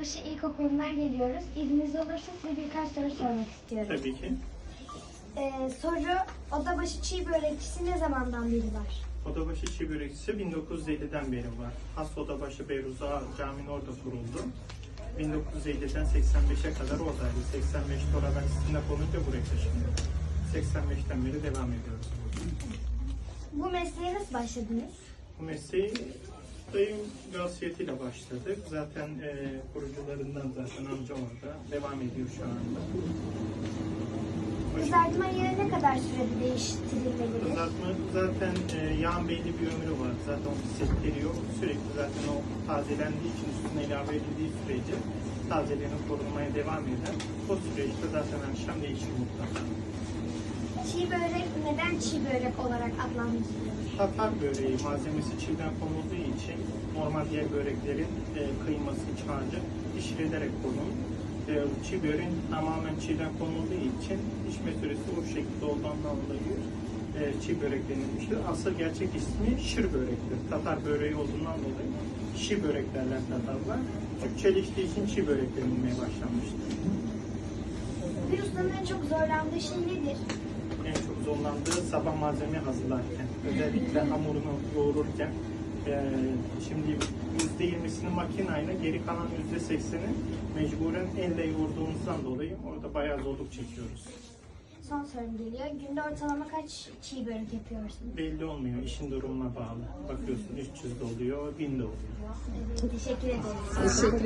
Gölbaşı İlkokulu'ndan geliyoruz. İzniniz olursa size birkaç soru sormak istiyorum. Tabii ki. Ee, soru, odabaşı çiğ börekçisi ne zamandan beri var? Odabaşı Çiğ Börekçisi 1950'den beri var. Has Odabaşı Beyruza Camii'nin orada kuruldu. 1950'den 85'e kadar oradaydı. 85 Torat aksisinde konunca buraya taşındı. 85'ten beri devam ediyoruz. Bu mesleğe nasıl başladınız? Bu mesleği dayım vasiyetiyle başladık. Zaten e, kurucularından zaten amca orada. Devam ediyor şu anda. Kızartma yağı ne kadar sürede değiştirilmelidir? Kızartma zaten e, yağın belli bir ömrü var. Zaten onu hissettiriyor. Sürekli zaten o tazelendiği için üstüne ilave edildiği sürece tazeliğini korunmaya devam eder. O süreçte zaten akşam değişir mutlaka. Çiğ börek neden çiğ börek olarak adlandırılıyor? Tatar böreği malzemesi çiğden konulduğu için normal diğer böreklerin e, kıyması, iç harcı pişirilerek konulur. E, çiğ böreğin tamamen çiğden konulduğu için pişme süresi o şekilde olduğundan dolayı e, çiğ börek denilmiştir. Asıl gerçek ismi şır börektir. Tatar böreği olduğundan dolayı şi börek derler Tatarlar. Türkçeleştiği için çiğ börek denilmeye başlanmıştır. Bir ustanın en çok zorlandığı şey nedir? En çok zorlandığı sabah malzeme hazırlarken, özellikle hamurunu yoğururken eee şimdi yüzde yirmisini makinayla, geri kalan yüzde sekseni mecburen elle yoğurduğumuzdan dolayı orada bayağı zorluk çekiyoruz. Son sorum geliyor. Günde ortalama kaç çiğ börek yapıyorsunuz? Belli olmuyor, işin durumuna bağlı. Bakıyorsun 300 de oluyor, 1000 de oluyor. Evet, teşekkür ederim. Teşekkür